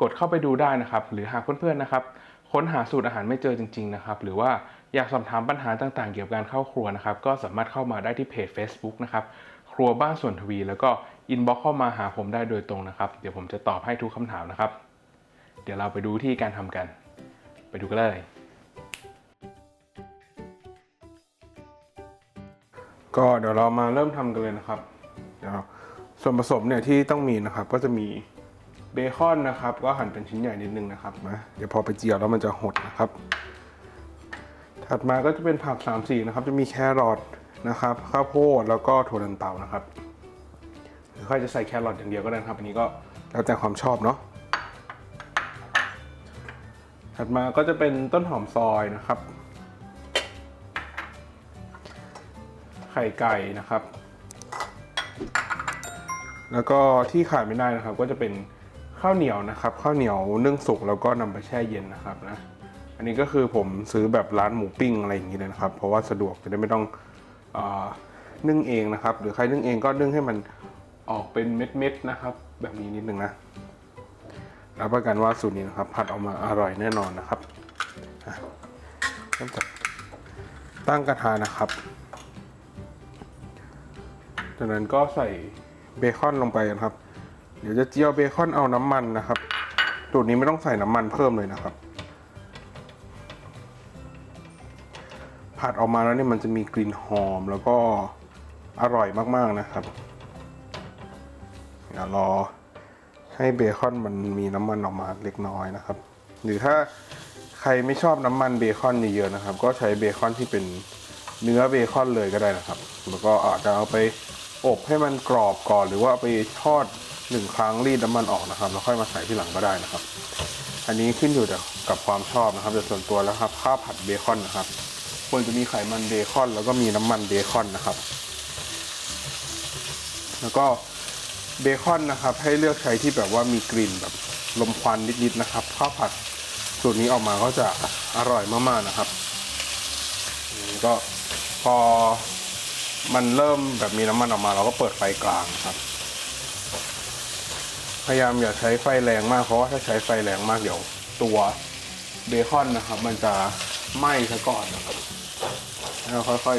กดเข้าไปดูได้นะครับ หรือหากเพื่อนๆนะครับ ค้นหาสูตรอาหารไม่เจอจริง ๆ นะครับ หรือว่าอยากสอบถามปัญหาต่างๆ เกี่ยวกับการเข้าครัวนะครับ ก็สามารถเข้ามาได้ที่เพจ Facebook นะครับ ครัวบ้านส่วนทวี แล้วก็อินบ็อกเข้ามาหาผมได้โดยตรงนะครับ เดี๋ยวผมจะตอบให้ทุกคำถามนะครับ เดี๋ยวเราไปดูวิธีการทำกัน ไปดูกันเลย ก็เดี๋ยวเรามาเริ่มทำกันเลยนะครับเดี๋ยวส่วนผสมเนี่ยที่ต้องมีนะครับก็จะมี เบคอนนะครับ ก็หั่นเป็นชิ้นใหญ่นิดนึงนะครับนะเดี๋ยวพอไปเจียวแล้วมันจะหดนะครับ ถัดมาก็จะเป็นผัก3ามสีนะครับ จะมีแครอทนะครับ ข้าวโพดแล้วก็ถั่วลันเตานะครับหรือใครจะใส่แครอทอย่างเดียวก็ได้ครับอันนี้ก็แล้วแต่ความชอบเนาะถัดมาก็จะเป็นต้นหอมซอยนะครับ ไข่ไก่นะครับ แล้วก็ที่ขาดไม่ได้นะครับ ก็จะเป็น ข้าวเหนียวนะครับข้าวเหนียวนึ่งสุกแล้วก็นำไปแช่เย็นนะครับนะอันนี้ก็คือผมซื้อแบบร้านหมูปิ้งอะไรอย่างนี้เลยนะครับ เพราะว่าสะดวกจะได้ไม่ต้องอนึ่งเองนะครับ หรือใครนึ่งเองก็นึ่งให้มันออกเป็นเม็ดๆนะครับ แบบนี้นิดนึงนะรับประกันว่าสูตรนี้นะครับ ผัดออกมาอร่อยแน่นอนนะครับเริ่มจากตั้งกระทะนะครับ จากนั้นก็ใส่เบคอนลงไปนะครับ เดี๋ยวจะเจียวเบคอนเอาน้ำมันนะครับสูตรนี้ไม่ต้องใส่น้ำมันเพิ่มเลยนะครับ ผัดออกมาแล้วเนี่ยมันจะมีกลิ่นหอมแล้วก็อร่อยมากๆนะครับเดี๋ยวรอให้เบคอนมันมีน้ำมันออกมาเล็กน้อยนะครับ หรือถ้าใครไม่ชอบน้ำมันเบคอนเยอะๆนะครับ ก็ใช้เบคอนที่เป็นเนื้อเบคอนเลยก็ได้นะครับ แล้วก็อาจจะเอาไปอบให้มันกรอบก่อน หรือว่าเอาไปทอด หนึ่งครั้งรีดน้ำมันออกนะครับแล้วค่อยมาใส่ที่หลังก็ได้นะครับ อันนี้ขึ้นอยู่กับความชอบนะครับแต่ส่วนตัวแล้วครับข้าวผัดเบคอนนะครับควรจะมีไขมันเบคอน แล้วก็มีน้ำมันเบคอนนะครับ แล้วก็เบคอนนะครับ ให้เลือกใช้ที่แบบว่ามีกลิ่นแบบลมควันนิดๆนะครับข้าวผัดสูตรนี้ออกมาก็จะอร่อยมากๆนะครับก็พอมันเริ่มแบบมีน้ำมันออกมา เราก็เปิดไฟกลางครับ พยายามอย่าใช้ไฟแรงมากเพราะว่าถ้าใช้ไฟแรงมากเดี๋ยวตัวเบคอนนะครับ มันจะไหม้ซะก่อนนะครับแล้วค่อย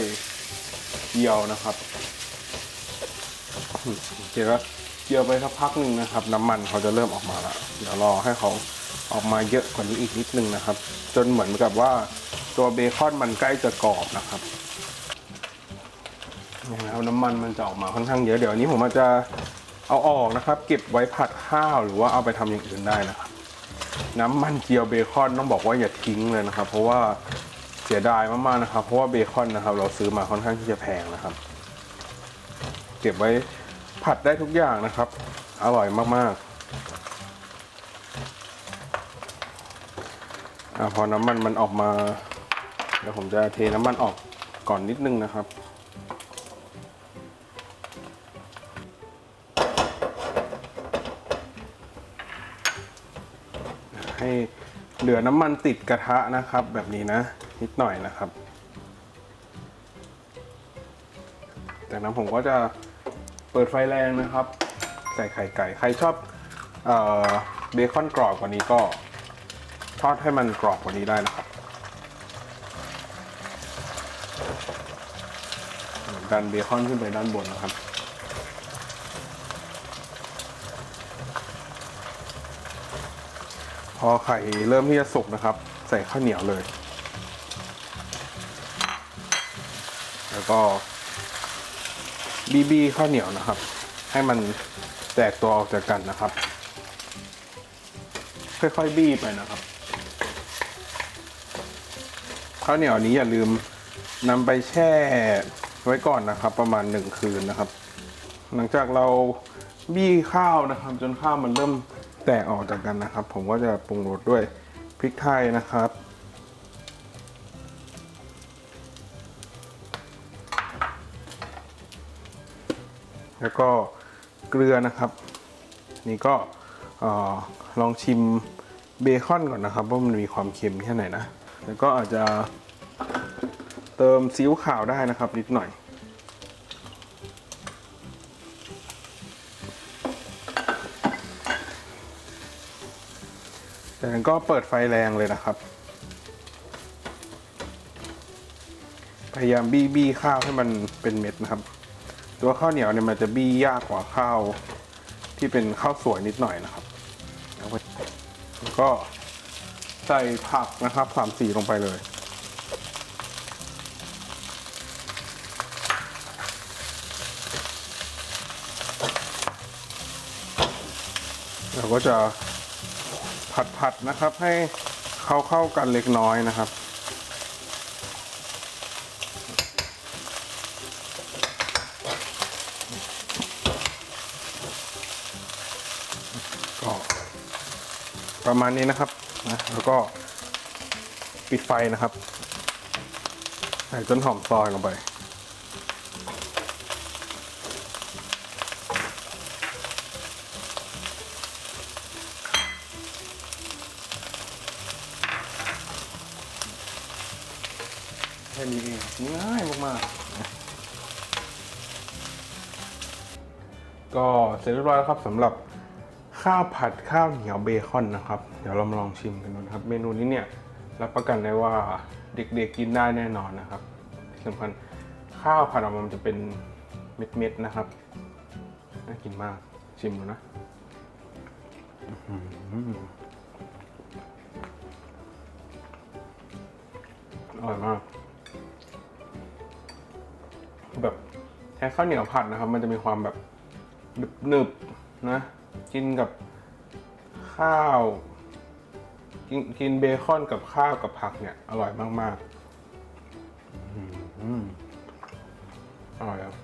ๆเจียวนะครับอืมโอเคแล้วเจียวไปสักพักหนึ่งนะครับ น้ำมันเขาจะเริ่มออกมาแล้วเดี๋ยวรอให้เขาออกมาเยอะกว่านี้อีกนิดนึงนะครับ จนเหมือนกับว่าตัวเบคอนมันใกล้จะกรอบนะครับนี่นะครับน้ำมันมันจะออกมาค่อนข้างเยอะเดี๋ยวนนี้ผมอาจจะ เอาออกนะครับ เก็บไว้ผัดข้าวหรือว่าเอาไปทำอย่างอื่นได้นะครับ น้ำมันเจียวเบคอนต้องบอกว่าอย่าทิ้งเลยนะครับ เพราะว่าเสียดายมากๆนะครับ เพราะว่าเบคอนนะครับ เราซื้อมาค่อนข้างที่จะแพงนะครับ เก็บไว้ผัดได้ทุกอย่างนะครับ อร่อยมากๆอพอน้ำมันมันออกมาเดี๋ยวผมจะเทน้ำมันออกก่อนนิดนึงนะครับ ให้เหลือน้ำมันติดกระทะนะครับ แบบนี้นะ นิดหน่อยนะครับ จากนั้นผมก็จะเปิดไฟแรงนะครับ ใส่ไข่ไก่ ใครชอบเออเบคอนกรอบกว่านี้ก็ทอดให้มันกรอบกว่านี้ได้นะครับดันเบคอนขึ้นไปด้านบนนะครับ พอไข่เริ่มที่จะสุกนะครับ ใส่ข้าวเหนียวเลย แล้วก็บีบีข้าวเหนียวนะครับ ให้มันแตกตัวออกจากกันนะครับ ค่อยๆบี้ไปนะครับ ข้าวเหนียวนี้อย่าลืมนำไปแช่ไว้ก่อนนะครับ ประมาณหนึ่งคืนนะครับ หลังจากเราบี้ข้าวนะครับ จนข้าวมันเริ่ม แตกออกจากกันนะครับ ผมก็จะปรุงรสด้วยพริกไทยนะครับ แล้วก็เกลือนะครับ นี่ก็อลองชิมเบคอนก่อนนะครับว่ามันมีความเค็มแค่ไหนนะ แล้วก็อาจจะเติมซีอิ๊วขาวได้นะครับนิดหน่อย จากนั้นก็เปิดไฟแรงเลยนะครับ พยายามบี้บี้ข้าวให้มันเป็นเม็ดนะครับ ตัวข้าวเหนียวเนี่ยมันจะบี้ยากกว่าข้าวที่เป็นข้าวสวยนิดหน่อยนะครับ แล้วก็ใส่ผักนะครับสามสีลงไปเลยเราก็จะ ผัดๆนะครับ ให้เข้าเข้ากันเล็กน้อยนะครับก็ประมาณนี้นะครับนะแล้วก็ปิดไฟนะครับใส่ต้นหอมซอยลงไป ก็เสร็จเรียบร้อยแล้วครับสำหรับข้าวผัดข้าวเหนียวเบคอนนะครับ เดี๋ยวเรามาลองชิมกันดูนะครับ เมนูนี้เนี่ยรับประกันได้ว่าเด็กๆกินได้แน่นอนนะครับที่สำคัญข้าวผัดออกมามันจะเป็นเม็ดๆนะครับน่ากินมากชิมดูนะอื้อหืออร่อยมาก แบบแค่ข้าวเหนียวผัดนะครับ มันจะมีความแบบ หนึบๆนะ กินกับข้าว กินกินเบคอนกับข้าวกับผักเนี่ย อร่อยมากๆอืมอร่อยครับ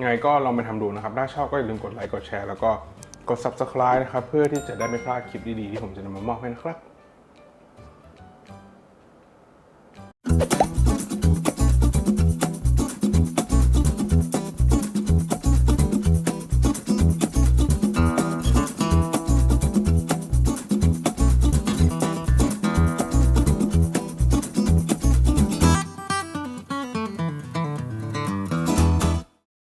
ไงก็ลองไปทำดูนะครับ ถ้าชอบก็อย่าลืมกดไลค์ กดแชร์ แล้วก็กด subscribe นะครับ เพื่อที่จะได้ไม่พลาดคลิปดีๆ ที่ผมจะนำมามอบให้นะครับ